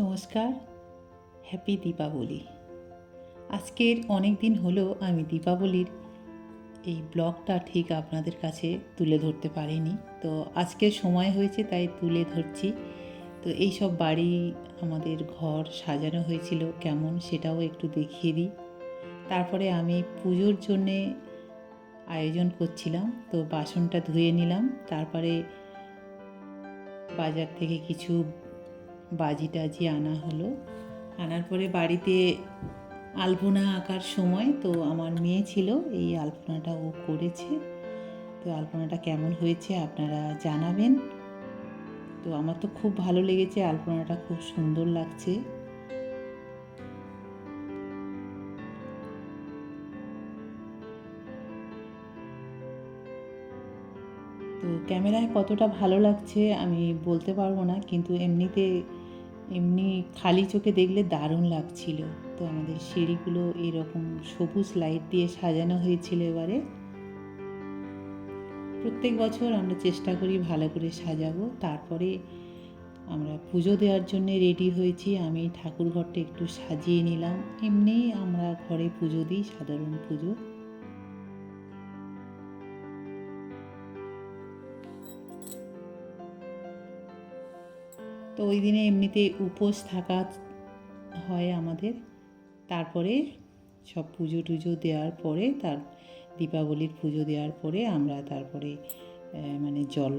নমস্কার হ্যাপি দীপাবলি আজকের অনেক দিন হলো আমি দীপাবলির এই ব্লগটা ঠিক আপনাদের কাছে তুলে ধরতে পারিনি। তো আজকে সময় হয়েছে তাই তুলে ধরছি। তো এই সব বাড়ি আমাদের ঘর সাজানো হয়েছিল, কেমন সেটাও একটু দেখিয়ে দিই। তারপরে আমি পুজোর জন্যে আয়োজন করছিলাম, তো বাসনটা ধুয়ে নিলাম। তারপরে বাজার থেকে কিছু বাজি টাজি আনা হলো। আনার পরে বাড়িতে আলপনা আঁকার সময় তো আমার মেয়ে ছিল, এই আলপনাটা ও করেছে। তো আলপনাটা কেমন হয়েছে আপনারা জানাবেন। তো আমার তো খুব ভালো লেগেছে, আলপনাটা খুব সুন্দর লাগছে। তো ক্যামেরায় কতটা ভালো লাগছে আমি বলতে পারব না, কিন্তু এমনিতে এমনি খালি চোখে দেখলে দারুণ লাগছিল। তো আমাদের সিঁড়িগুলো এরকম সবুজ লাইট দিয়ে সাজানো হয়েছিল এবারে। প্রত্যেক বছর আমরা চেষ্টা করি ভালো করে সাজাবো। তারপরে আমরা পুজো দেওয়ার জন্য রেডি হয়েছি। আমি ঠাকুর ঘরটা একটু সাজিয়ে নিলাম। এমনি আমরা ঘরে পুজো দিই, সাধারণ পুজো। ওই দিনে এমনিতে উপোস থাকা হয় আমাদের। তারপরে সব পুজো টুজো দেওয়ার পরে তার দীপাবলির পুজো দেওয়ার পরে আমরা তারপরে মানে জল,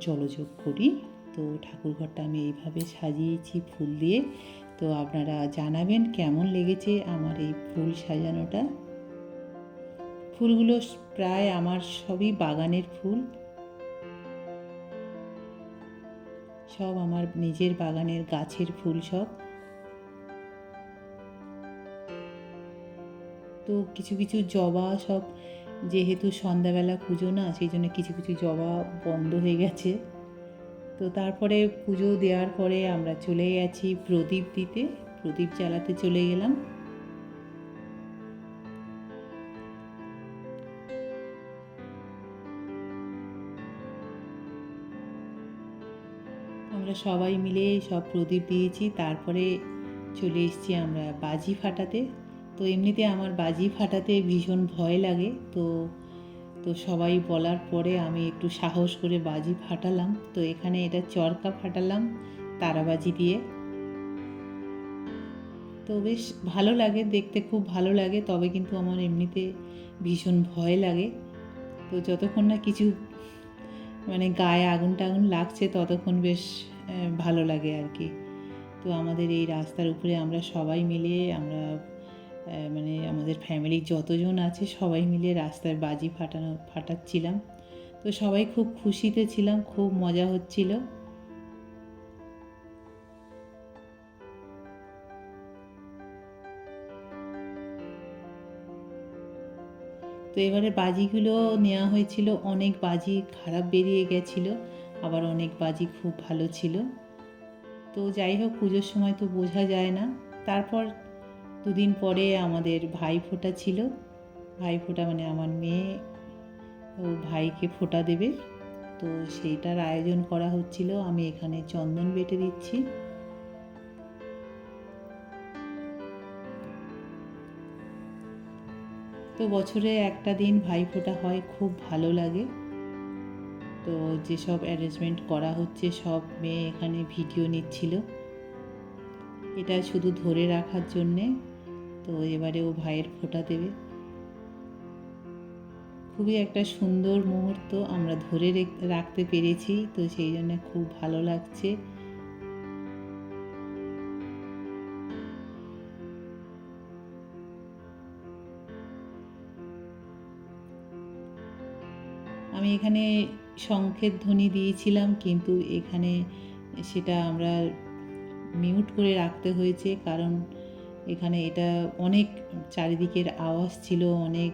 জলযোগ করি। তো ঠাকুরঘরটা আমি এইভাবে সাজিয়েছি ফুল দিয়ে। তো আপনারা জানাবেন কেমন লেগেছে আমার এই ফুল সাজানোটা। ফুলগুলো প্রায় আমার সবই বাগানের ফুল। সব আমার নিজের বাগানের গাছের ফুল সব। তো কিছু কিছু জবা সব, যেহেতু সন্ধ্যাবেলা পুজো না, সেই জন্য কিছু কিছু জবা বন্ধ হয়ে গেছে। তো তারপরে পুজো দেওয়ার পরে আমরা চলে গেছি প্রদীপ দিতে। প্রদীপ জ্বালাতে চলে গেলাম। সবাই মিলে সব প্রদীপ দিয়েছি, তারপরে চলে এসেছি আমরা বাজি ফাটাতে। তো এমনিতে আমার বাজি ফাটাতে ভীষণ ভয় লাগে, তো তো সবাই বলার পরে আমি একটু সাহস করে বাজি ফাটালাম। তো এখানে এটা চরকা ফাটালাম তারাবাজি দিয়ে। তো বেশ ভালো লাগে, দেখতে খুব ভালো লাগে, তবে কিন্তু আমার এমনিতে ভীষণ ভয় লাগে। তো যতক্ষণ না কিছু মানে গায়ে আগুন টাগুন লাগছে, ততক্ষণ বেশ ভালো লাগে আর কি। তো আমাদের এই রাস্তার উপরে আমরা সবাই মিলে, আমরা মানে আমাদের ফ্যামিলির যতজন আছে সবাই মিলে রাস্তার বাজি ফাটানো, ফাটাচ্ছিলাম। তো সবাই খুব খুশিতে ছিলাম, খুব মজা হচ্ছিল। তো এবারে বাজিগুলো নেওয়া হয়েছিল, অনেক বাজি খারাপ বেরিয়ে গেছিল। আবার অনেক বাজি খুব ভালো ছিল। তো যাই হোক, পুজোর সময় তো বোঝা যায় না। তারপর দুদিন পরে আমাদের ভাই ফোঁটা ছিল। ভাই ফোঁটা মানে আমার মেয়ে ও ভাইকে ফোঁটা দেবে। তো সেইটার আয়োজন করা হচ্ছিল। আমি এখানে চন্দন বেটে দিচ্ছি। তো বছরে একটা দিন ভাইফোঁটা হয়, খুব ভালো লাগে। তো যেসব অ্যারেঞ্জমেন্ট করা হচ্ছে, সব মেয়ে এখানে ভিডিও নিচ্ছিল। এটা শুধু ধরে রাখার জন্যে, তো এবারে ও ভাইয়ের ফোঁটা দেবে। খুবই একটা সুন্দর মুহূর্ত আমরা ধরে রেখ- রাখতে পেরেছি, তো সেই জন্য খুব ভালো লাগছে। আমি এখানে শঙ্খের ধ্বনি দিয়েছিলাম, কিন্তু এখানে সেটা আমরা মিউট করে রাখতে হয়েছে, কারণ এখানে এটা অনেক চারিদিকের আওয়াজ ছিল, অনেক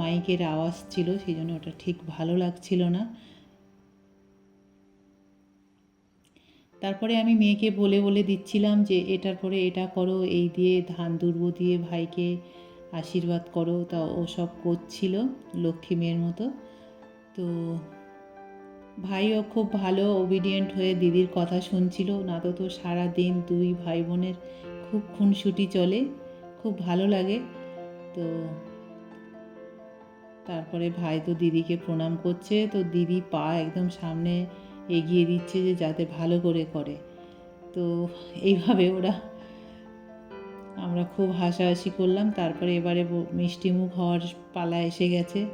মাইকের আওয়াজ ছিল সেই জন্য ওটা ঠিক ভালো লাগছিল না। তারপরে আমি মেয়েকে বলে বলে দিচ্ছিলাম যে, এটার পরে এটা করো, এই দিয়ে ধান দুর্ব দিয়ে ভাইকে আশীর্বাদ করো। তা ও সব করছিল, লক্ষ্মী মেয়ের মতো। তো ভাইও খুব ভালো ওবিডিয়েন্ট হয়ে দিদির কথা শুনছিল। না তো তো সারা দিন দুই ভাই বোনের খুব খুনসুটি চলে, খুব ভালো লাগে। তো তারপরে ভাই তো দিদিকে প্রণাম করছে, তো দিদি পা একদম সামনে এগিয়ে দিচ্ছে যে যাতে ভালো করে করে। তো এইভাবে ওরা, আমরা খুব হাসাহাসি করলাম। তারপরে এবারে ব- মিষ্টি মুখ হওয়ার পালা এসে গেছে।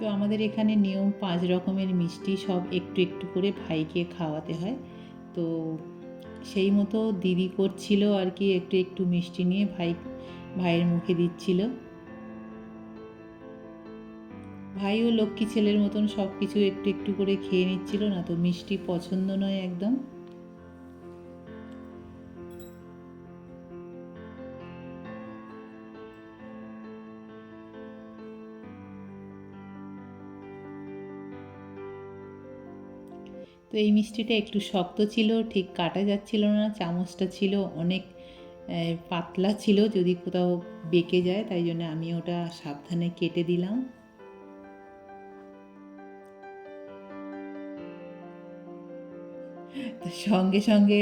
তো আমাদের এখানে নিয়ম পাঁচ রকমের মিষ্টি সব একটু একটু করে ভাইকে খাওয়াতে হয়। তো সেই মতো দিদি করছিল আর কি, একটু একটু মিষ্টি নিয়ে ভাই, ভাইয়ের মুখে দিচ্ছিল। ভাইও লক্ষ্মী ছেলের মতন সব কিছু একটু একটু করে খেয়ে নিচ্ছিল না তো, মিষ্টি পছন্দ নয় একদম। তো এই মিষ্টিটা একটু শক্ত ছিল, ঠিক কাটা যাচ্ছিল না, চামচটা ছিল অনেক পাতলা ছিল যদি কোথাও বেঁকে যায়, তাই জন্য আমি ওটা সাবধানে কেটে দিলাম। সঙ্গে সঙ্গে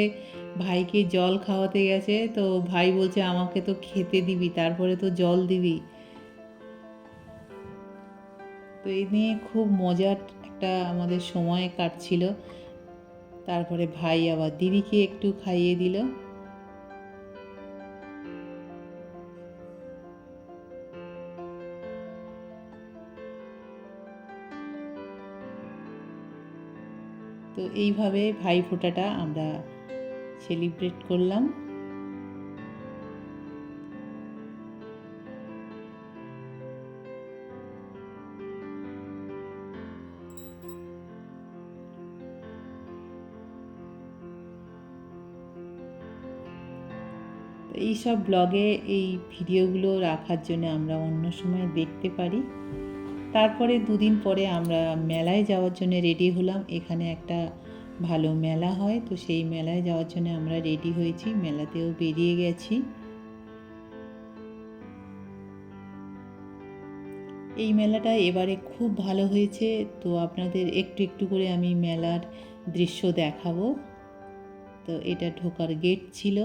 ভাইকে জল খাওয়াতে গেছে, তো ভাই বলছে, আমাকে তো খেতে দিবি, তারপরে তো জল দিবি। তো এই নিয়ে খুব মজার একটা আমাদের সময় কাটছিল। তারপরে ভাই আবার দিদিকে একটু খাইয়ে দিল। তো এইভাবে ভাই ফোঁটাটা আমরা সেলিব্রেট করলাম। তো এইসব ব্লগে এই ভিডিওগুলো রাখার জন্য আমরা অন্য সময় দেখতে পারি। তারপরে দুদিন পরে আমরা মেলায় যাওয়ার জন্য রেডি হলাম। এখানে একটা ভালো মেলা হয়, তো সেই মেলায় যাওয়ার জন্য আমরা রেডি হয়েছি। মেলাতেও বেরিয়ে গেছি। এই মেলাটা এবারে খুব ভালো হয়েছে, তো আপনাদের একটু একটু করে আমি মেলার দৃশ্য দেখাবো। তো এটা ঢোকার গেট ছিল।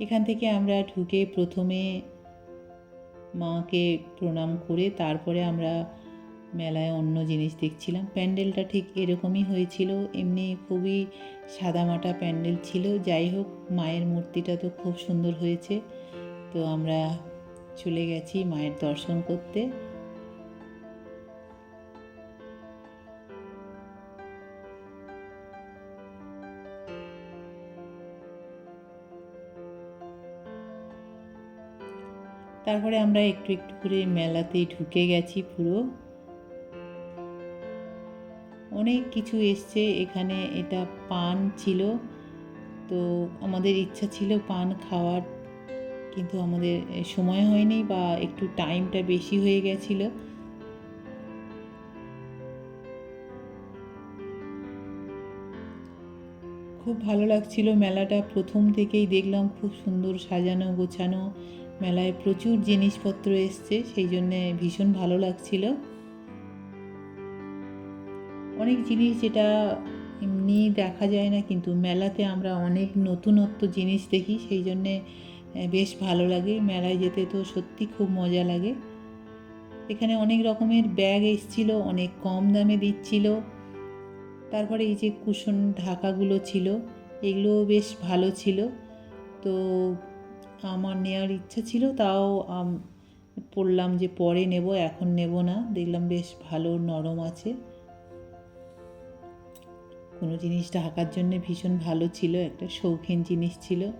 এখান থেকে আমরা ঢুকে প্রথমে মাকে প্রণাম করে তারপরে আমরা মেলায় অন্য জিনিস দেখছিলাম। প্যান্ডেলটা ঠিক এরকমই হয়েছিল। এমনি খুবই সাদামাটা প্যান্ডেল ছিল। যাই হোক, মায়ের মূর্তিটা তো খুব সুন্দর হয়েছে। তো আমরা চলে গেছি মায়ের দর্শন করতে। তারপরে আমরা একটু একটু করে মেলাতেই ঢুকে গেছি পুরো। অনেক কিছু এসছে, এখানে এটা পান ছিল। তো আমাদের ইচ্ছা ছিল পান খাওয়ার, কিন্তু আমাদের সময় হয়নি বা একটু টাইমটা বেশি হয়ে গেছিল। খুব ভালো লাগছিল মেলাটা। প্রথম থেকেই দেখলাম খুব সুন্দর সাজানো গোছানো। মেলায় প্রচুর জিনিসপত্র এসছে, সেই জন্যে ভীষণ ভালো লাগছিল। অনেক জিনিস যেটা এমনি দেখা যায় না, কিন্তু মেলাতে আমরা অনেক নতুনত্ব জিনিস দেখি, সেই জন্যে বেশ ভালো লাগে। মেলায় যেতে তো সত্যি খুব মজা লাগে। এখানে অনেক রকমের ব্যাগ এসছিল, অনেক কম দামে দিচ্ছিল। তারপরে এই যে কুশন ঢাকাগুলো ছিল এগুলো বেশ ভালো ছিল। তো আমার নেওয়ার ইচ্ছা ছিল, তাও পড়লাম যে পরে নেব, এখন নেব না। দেখলাম বেশ ভালো, নরম আছে। কোনো জিনিস ঢাকার জন্য ভীষণ ভালো ছিল, একটা শৌখিন জিনিস ছিল।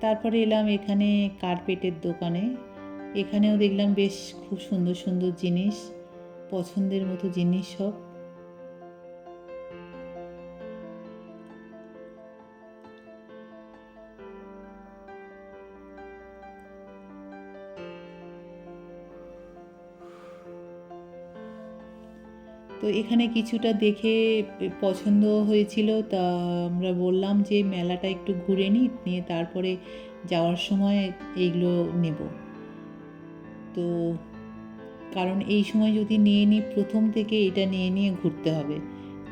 তারপরে এলাম এখানে কার্পেটের দোকানে। এখানেও দেখলাম বেশ খুব সুন্দর সুন্দর জিনিস, পছন্দের মতো জিনিস সব। তো এখানে কিছুটা দেখে পছন্দ হয়েছিল। তা আমরা বললাম যে, মেলাটা একটু ঘুরে নিই নিয়ে তারপরে যাওয়ার সময় এইগুলো নেব। তো কারণ এই সময় যদি নিয়ে নিই প্রথম থেকে এটা নিয়ে নিয়ে ঘুরতে হবে।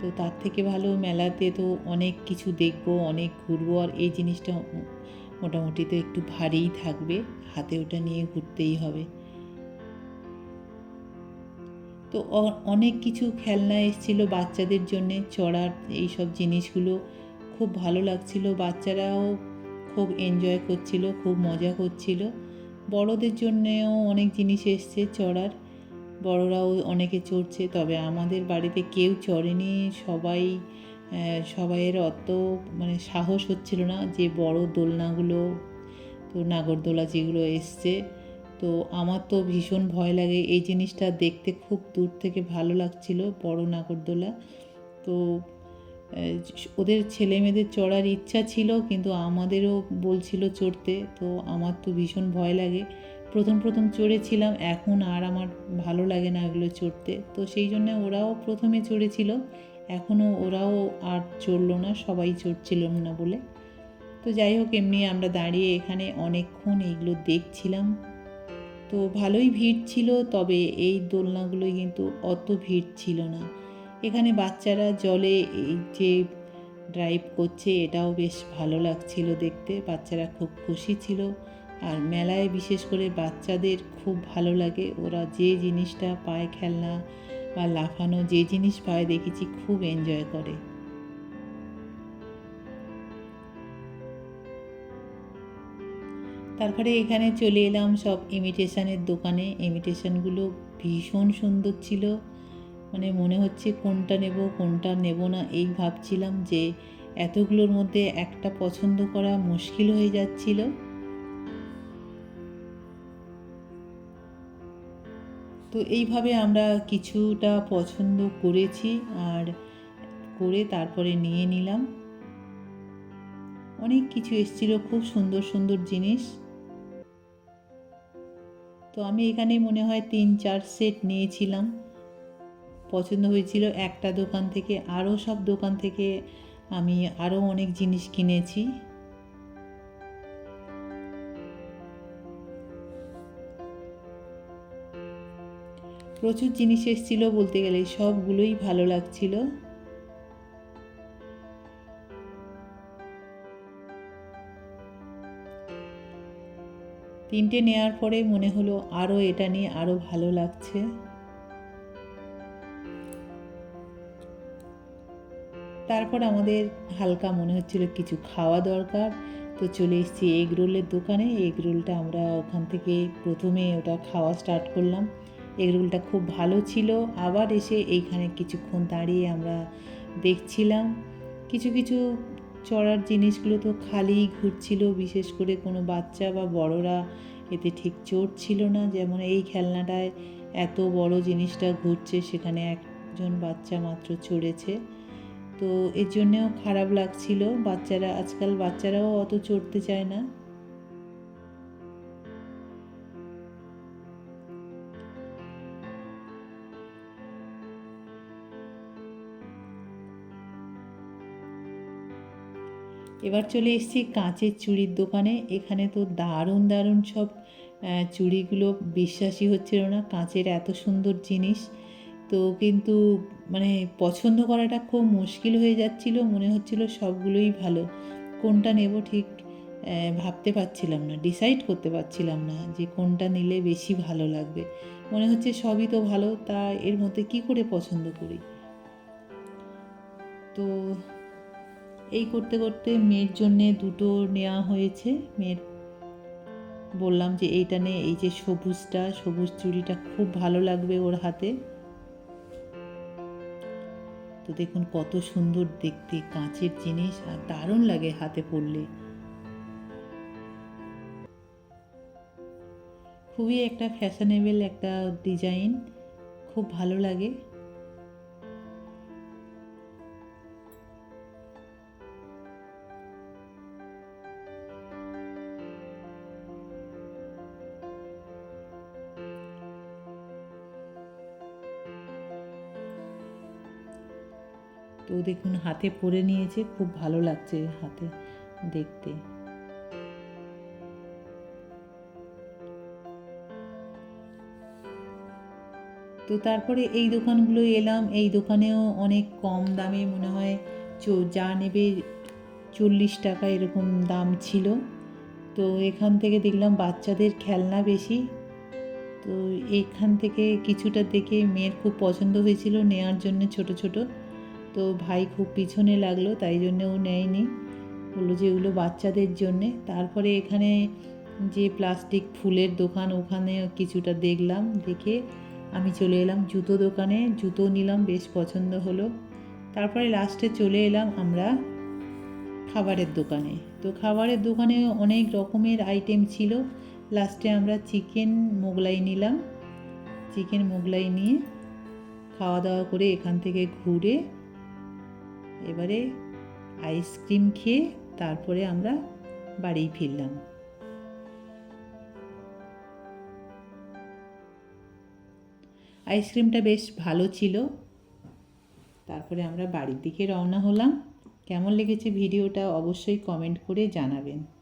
তো তার থেকে ভালো মেলাতে তো অনেক কিছু দেখব, অনেক ঘুরবো, আর এই জিনিসটা মোটামুটি তো একটু ভারীই থাকবে, হাতে ওটা নিয়ে ঘুরতেই হবে। তো অনেক কিছু খেলনা এসেছিল বাচ্চাদের জন্যে, চড়ার এই সব জিনিসগুলো। খুব ভালো লাগছিল, বাচ্চারাও খুব এনজয় করছিল, খুব মজা করছিল। বড়দের জন্যেও অনেক জিনিস এসছে চড়ার। বড়রাও অনেকে চড়ছে, তবে আমাদের বাড়িতে কেউ চড়েনি, সবাই সবাইয়ের অত মানে সাহস হচ্ছিল না যে বড় দোলনাগুলো, তো নাগরদোলা যেগুলো এসছে। তো আমার তো ভীষণ ভয় লাগে এই জিনিসটা দেখতে খুব দূর থেকে ভালো লাগছিল বড় নাগরদোলা। তো ওদের ছেলে মেয়েদের চড়ার ইচ্ছা ছিল কিন্তু আমাদেরও বলছিল চড়তে, তো আমার তো ভীষণ ভয় লাগে। প্রথম প্রথম চড়েছিলাম, এখন আর আমার ভালো লাগে না এগুলো চড়তে। তো সেই জন্য ওরাও প্রথমে চড়েছিল এখনও ওরাও আর চড়লো না, সবাই চড়ছিল না বলে। তো যাই হোক, এমনি আমরা দাঁড়িয়ে এখানে অনেকক্ষণ এইগুলো দেখছিলাম। তো ভালোই ভিড় ছিল, তবে এই দোলনাগুলোই কিন্তু অত ভিড় ছিল না। এখানে বাচ্চারা জলে এই যে ড্রাইভ করছে, এটাও বেশ ভালো লাগছিল দেখতে। বাচ্চারা খুব খুশি ছিল। আর মেলায় বিশেষ করে বাচ্চাদের খুব ভালো লাগে। ওরা যে জিনিসটা পায় খেলনা বা লাফানো, যে জিনিস পায় দেখেছি, খুব এনজয় করে। তারপরে এখানে চলে এলাম সব ইমিটেশনের দোকানে। ইমিটেশনগুলো ভীষণ সুন্দর ছিল। মানে মনে হচ্ছে কোনটা নেব কোনটা নেব না, এই ভাবছিলাম যে এতগুলোর মধ্যে একটা পছন্দ করা মুশকিল হয়ে যাচ্ছিল। তো এইভাবে আমরা কিছুটা পছন্দ করেছি আর করে তারপরে নিয়ে নিলাম। অনেক কিছু এসেছিল, খুব সুন্দর সুন্দর জিনিস। তো আমি এখানে মনে হয় তিন চার সেট নিয়েছিলাম। পছন্দ হয়েছিল একটা দোকান থেকে, আরও সব দোকান থেকে আমি আরও অনেক জিনিস কিনেছি। প্রচুর জিনিস এসেছিল বলতে গেলে, সবগুলোই ভালো লাগছিল। তিনটে নেওয়ার পরে মনে হলো আরও এটা নিয়ে আরও ভালো লাগছে। তারপর আমাদের হালকা মনে হচ্ছিল কিছু খাওয়া দরকার, তো চলে এসেছি এগ রোলের দোকানে। এগ রোলটা আমরা ওখান থেকে প্রথমে ওটা খাওয়া স্টার্ট করলাম। এগ রোলটা খুব ভালো ছিল। আবার এসে এইখানে কিছুক্ষণ দাঁড়িয়ে আমরা দেখছিলাম। কিছু কিছু চড়ার জিনিসগুলো তো খালিই ঘুরছিল, বিশেষ করে কোনো বাচ্চা বা বড়রা। এতে ঠিক চড়ছিল না, যেমন এই খেলনাটায় এত বড় জিনিসটা ঘুরছে, সেখানে একজন বাচ্চা মাত্র চড়েছে। তো এর জন্যেও খারাপ লাগছিল, বাচ্চারা, আজকাল বাচ্চারাও অত চড়তে চায় না। এবার চলে এসেছি কাঁচের চুড়ির দোকানে। এখানে তো দারুণ দারুণ সব চুড়িগুলো বিশ্বাসই হচ্ছিল না, কাঁচের এত সুন্দর জিনিস। তো কিন্তু মানে পছন্দ করাটা খুব মুশকিল হয়ে যাচ্ছিল, মনে হচ্ছিল সবগুলোই ভালো। কোনটা নেব ঠিক ভাবতে পারছিলাম না ডিসাইড করতে পারছিলাম না যে কোনটা নিলে বেশি ভালো লাগবে। মনে হচ্ছে সবই তো ভালো, তা এর মধ্যে কি করে পছন্দ করি? তো এই করতে করতে মেয়ের জন্যে দুটো নেওয়া হয়েছে। মেয়ের বললাম যে, এইটা নে, এই যে সবুজটা, সবুজ চুড়িটা খুব ভালো লাগবে ওর হাতে। তো দেখুন কত সুন্দর দেখতে, কাঁচের জিনিস, আর দারুণ লাগে হাতে পড়লে খুবই একটা ফ্যাশনেবল একটা ডিজাইন খুব ভালো লাগে। তো দেখুন, হাতে পরে নিয়েছে, খুব ভালো লাগছে হাতে, দেখতে। তো তারপরে এই দোকানগুলো এলাম, এই দোকানেও অনেক কম দামে মনে হয় যা নেবে চল্লিশ টাকা এরকম দাম ছিল। তো এখান থেকে দেখলাম বাচ্চাদের খেলনা বেশি, তো এইখান থেকে কিছুটা দেখে মেয়ের খুব পছন্দ হয়েছিল নেওয়ার জন্য ছোট ছোট। তো ভাই খুব পিছনে লাগল, তাই জন্য ও নেয়নি। বলল যে এগুলো বাচ্চাদের জন্যে। তারপরে এখানে যে প্লাস্টিক ফুলের দোকান, ওখানে কিছুটা দেখলাম। দেখে আমি চলে এলাম জুতো দোকানে। জুতো নিলাম, বেশ পছন্দ হলো। তারপরে লাস্টে চলে এলাম আমরা খাবারের দোকানে। তো খাবারের দোকানে অনেক রকমের আইটেম ছিল। লাস্টে আমরা চিকেন মোগলাই নিলাম। চিকেন মোগলাই নিয়ে খাওয়া দাওয়া করে এখান থেকে ঘুরে এবারে আইসক্রিম খেয়ে তারপরে আমরা বাড়ি ফিরলাম। আইসক্রিমটা বেশ ভালো ছিল। তারপরে আমরা বাড়ির দিকে রওনা হলাম। কেমন লেগেছে ভিডিওটা অবশ্যই কমেন্ট করে জানাবেন।